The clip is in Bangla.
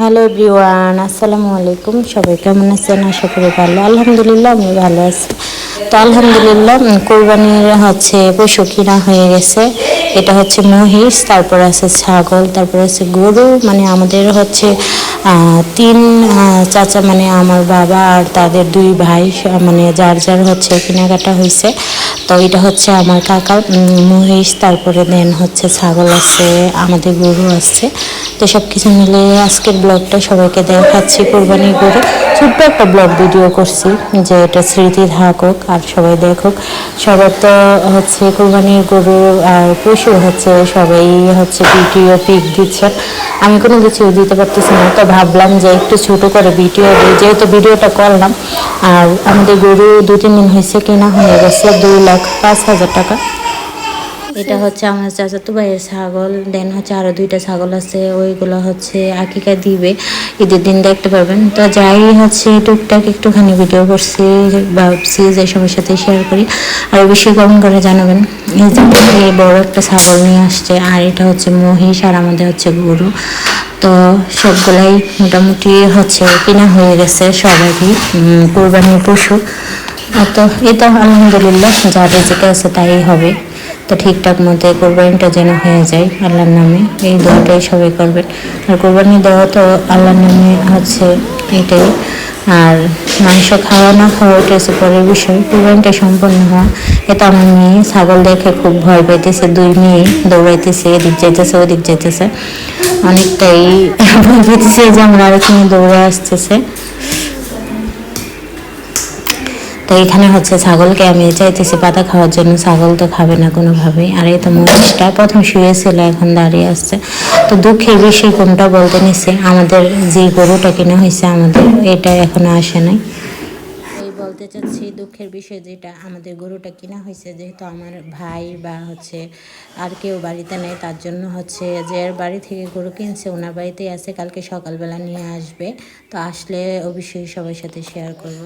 হ্যালো এভরিওয়ান আসসালামু আলাইকুম সবাই কেমন আছেন? আশা করি ভালো। আলহামদুলিল্লাহ, আমি ভালো আছি। তো আলহামদুলিল্লাহ কোরবানির হচ্ছে পশু কিনা হয়ে গেছে। এটা হচ্ছে মহিষ তারপর আছে ছাগল তারপর আছে গরু মানে আমাদের হচ্ছে তিন চাচা মানে আমার বাবা আর তাদের দুই ভাই মানে যার যার হচ্ছে কেনাকাটা হয়েছে তো এটা হচ্ছে আমার উম, মহিষ তারপরে দেন হচ্ছে ছাগল আছে আমাদের গরু আছে। তো সব কিছু মিলে আজকের ব্লগটা সবাইকে দেখাচ্ছি কোরবানির গরু ছোট্ট একটা ব্লগ ভিডিও করছি যে এটা স্মৃতি থাকুক আর সবাই দেখুক। সবার তো হচ্ছে কোরবানির গরু আর পশু হচ্ছে, সবাই হচ্ছে ভিডিও পিক দিচ্ছে। আমি কোনো কিছু দিতে পারতেছি না, তো ভাবলাম যে একটু ছোট করে ভিডিও দিই, যেহেতু ভিডিওটা করলাম। আর আমাদের গরু দু তিন দিন হয়েছে কেনা, হয়ে গেছে দুই লাখ পাঁচ হাজার টাকা। এটা হচ্ছে আমার চাচাতো ভাইয়ের ছাগল দেন হচ্ছে আরও দুইটা ছাগল আছে ওইগুলো হচ্ছে আকিকা দিবে। ঈদের দিন দেখতে পারবেন। তো যাই হচ্ছে টুকটাক একটুখানি ভিডিও করছি ভাবছি যে সবার সাথে শেয়ার করি। আর বেশি কমেন্ট করে জানাবেন। এই যে এই বড় একটা ছাগল নিয়ে আসছে আর এটা হচ্ছে মহিষ আর আমাদের হচ্ছে গরু। তো সবগুলাই মোটামুটি হচ্ছে কেনা হয়ে গেছে সবারই কোরবানির পশু। তো এটা আলহামদুলিল্লাহ যাদের যেটা আছে তাই হবে। তো ঠিকঠাক মতো কোরবানিটা যেন হয়ে যায়, আল্লাহর নামে। এই দোয়াটাই সবাই করবেন। আর কোরবানি দেওয়া তো আল্লাহর নামে হচ্ছে এটাই। আর মাংস খাওয়া না খাওয়া ওটা হচ্ছে পরের বিষয়। কোরবানিটা সম্পন্ন হওয়া, এটা আমার মেয়ে ছাগল দেখে খুব ভয় পাইতেছে। দুই মেয়ে দৌড়াইতেছে, এদিক যাইতেছে, ওদিক যাইতেছে। অনেকটাই ভয় পাইতেছে যে আমার আরেক মেয়ে দৌড়ে আসতেছে। তো এখানে হচ্ছে ছাগলকে আমি চাইতেছি পাতা খাওয়ার জন্য। ছাগল তো খাবে না কোনোভাবেই। আর এই তো মহিষটা প্রথম শুয়েছিল, এখন দাঁড়িয়ে আসছে তো দুঃখের বিষয় কোনটা বলতে নিচ্ছে আমাদের যে গরুটা কেনা হয়েছে আমাদের, এটা এখনও আসে নাই। বলতে চাচ্ছি, দুঃখের বিষয় যেটা, আমাদের গরুটা কিনা হয়েছে যেহেতু আমার ভাই বা হচ্ছে আর কেউ বাড়িতে নেই, তার জন্য হচ্ছে যে বাড়ি থেকে গরু কিনছে, ওনার বাড়িতেই আছে, কালকে সকালবেলা নিয়ে আসবে। তো আসলে অবশ্যই সবার সাথে শেয়ার করব।